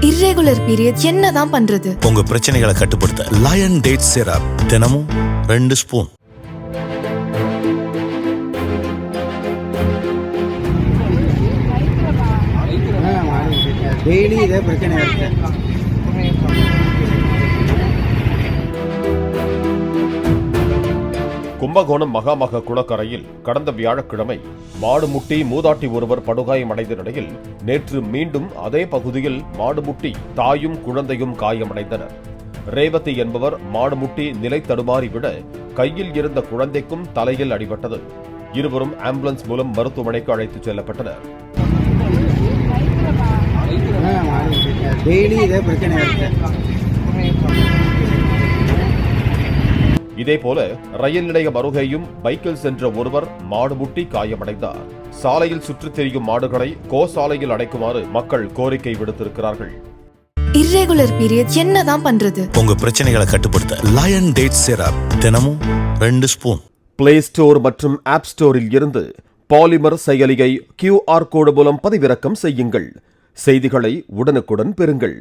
Irregular period என்னதான் பண்றது? உங்க பிரச்சனைகளை கட்டுப்படுத்த லயன் டேட் சிரப் தினமும் ரெண்டு ஸ்பூன் டெய்லி இதே பிரச்சனை இருக்கு. கும்பகோணம் மகாமக குளக்கரையில் கடந்த வியாழக்கிழமை மாடு முட்டி மூதாட்டி ஒருவர் படுகாயமடைந்த நிலையில் நேற்று மீண்டும் அதே பகுதியில் மாடு முட்டி தாயும் குழந்தையும் காயமடைந்தனர். ரேவதி என்பவர் மாடு முட்டி நிலை தடுமாறிவிட கையில் இருந்த குழந்தைக்கும் தலையில் அடிபட்டது. இருவரும் ஆம்புலன்ஸ் மூலம் மருத்துவமனைக்கு அழைத்துச் செல்லப்பட்டனர். டெய்லி இதே பிரச்சனை இருக்கு. இதேபோல ரயில் நிலையம் அருகேயும் பைக்கில் சென்ற ஒருவர் மாடு முட்டி காயமடைந்தார். சாலையில் சுற்றித் திரியும் மாடுகளை கோசாலையில் அடைக்குமாறு மக்கள் கோரிக்கை விடுத்திருக்கிறார்கள். இர்ரெகுலர் பீரியட் என்னதான் பண்றது? உங்க பிரச்சனைகளை கட்டுப்படுத்த லயன் டேட் சிரப் தினமும் ரெண்டு ஸ்பூன். பிளே ஸ்டோர் மற்றும் ஆப் ஸ்டோரில் இருந்து பாலிமர் செயலியை கியூஆர் கோடு மூலம் பதிவிறக்கம் செய்யுங்கள். செய்திகளை உடனுக்குடன் பெறுங்கள்.